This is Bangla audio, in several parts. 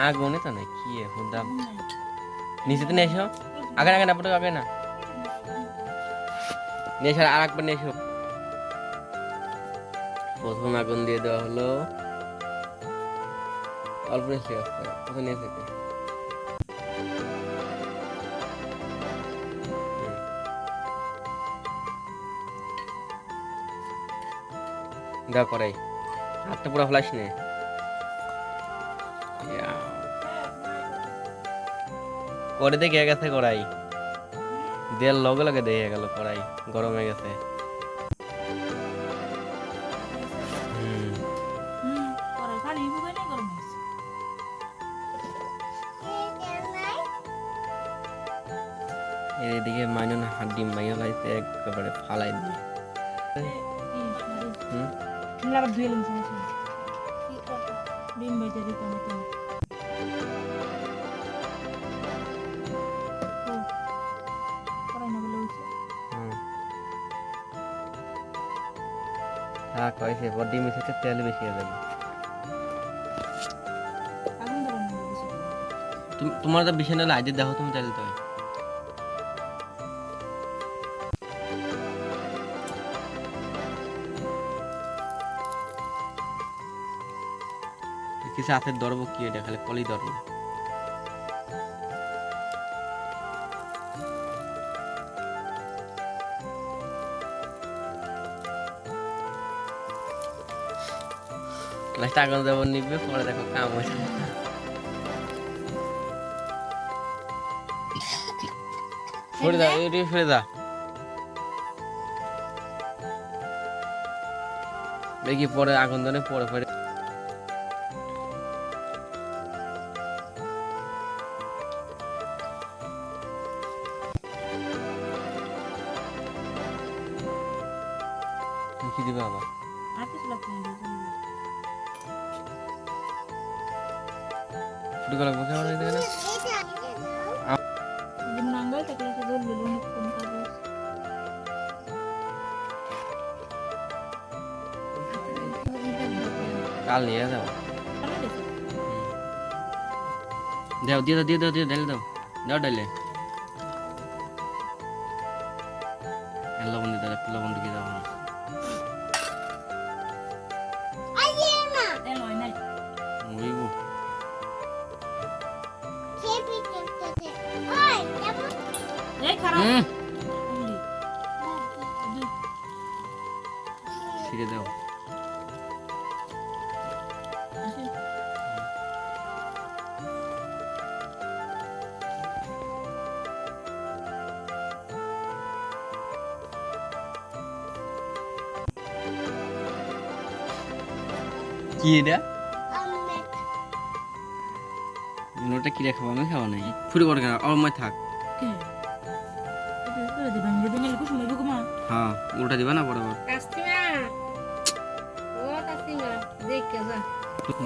আগুনে তো না কি এখন দাম নিচে তো নিয়ে এসো। আগে আগে না পড়ে আগে না। নিয়ে এসো, আর একবার নিয়ে এসো। প্রথম আগুন দিয়ে দেওয়া হলো। অল্প নিয়ে আসতে প্রথম নিয়ে থেকে দাও করাই হাতটা পুরো ফ্লাস নে। করে দেখে গেছে কড়াই। দেড় লগে লগে দিয়ে গেল কড়াই, গরম হয়ে গেছে। এদিকে মাইনুন হাত ডিম বাইয়া লাইছে, একেবারে ফালাই দিয়ে থাক হয়েছে বড় ডিম এসেছে তেল বেশি হয়ে যাবে তোমার তো বিছানা আজ দেখো তুমি তাহলে তো কিছু হাতের ধরবো কি এটা? খালি কলি ধরবো লাস্ট আগুন দেবো নিবে পরে দেখো কাম হয়েছে। সরে দা এটি সরে দা দেখি পরে আগুন ধরে পরে পরে কি দিবে আবার। আর কিছু লাগছে শুরু মুখে আমার দেখে না? ডিম নাঙ্গাই থাকলে তো জল দিল অনেক কম কাগজ কাল নিয়ে যাও। দাও, দিয়ে দাও দিয়ে দাও, দিয়ে ঢেলে দাও। দাও, ঢেলে। লবণ দিয়ে দাও লবণ দিয়ে দাও। ছিঁড়ে দাও। কি এটা? নোটা কি রেখাবো আমি খাব নাই। ফুটে করে কেন? আমার থাক। করে দিবেন যদি নেলে কুসুম হইব কুমা হ্যাঁ উল্টা দিবা না বরাবর? কাস্তিমা! ও কাস্তিমা দেখ যা।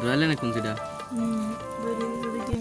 রয়েলে না কোন সিটা হুম রয়েলে যদি কি